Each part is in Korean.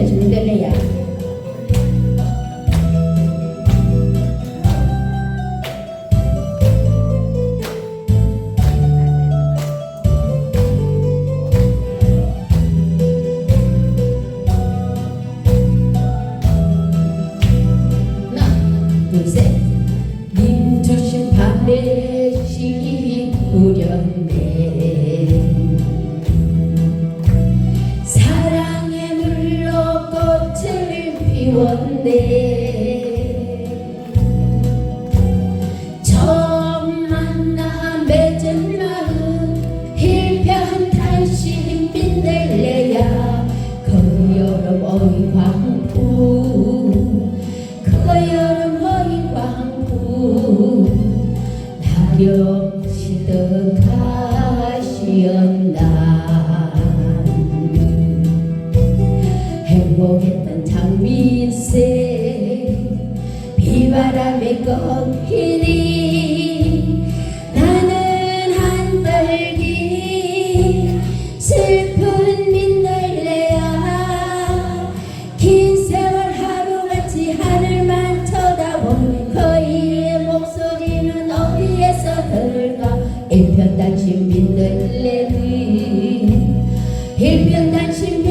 다시 민들레 피웠네. 처음 만나 맺은 마음 hil편 탄신 민들레야. 그 여름 어이 광풍 그 여름 어이 광풍. 낙엽 시듯 가시었나. 행복했던 장미새 비바람에 꺾이니 나는 한떨기 슬픈 민들레야 긴 세월 하루같이 하늘만 쳐다본 거이의 목소리는 어디에서 들을까? 일편단심 민들레는 일편단심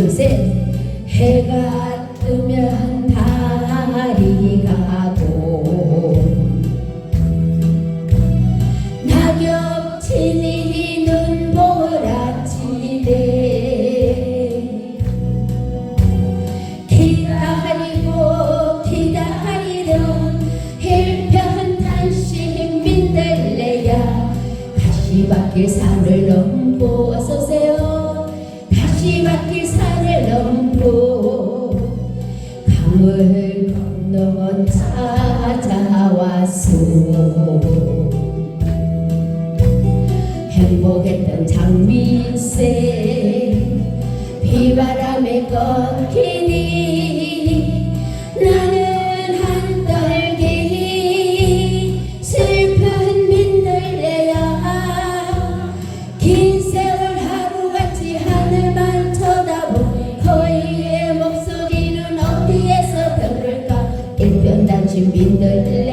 둘셋. 해가 뜨면 달이 가고 낙엽 치니 눈보라치네. 기다리고 기다리던 일편단심 민들레야. 가시밭길 산을 넘고 어서오세요. 가시밭길 산 찾아왔소. 행복했던 장미새 비바람에 꺾이니 been the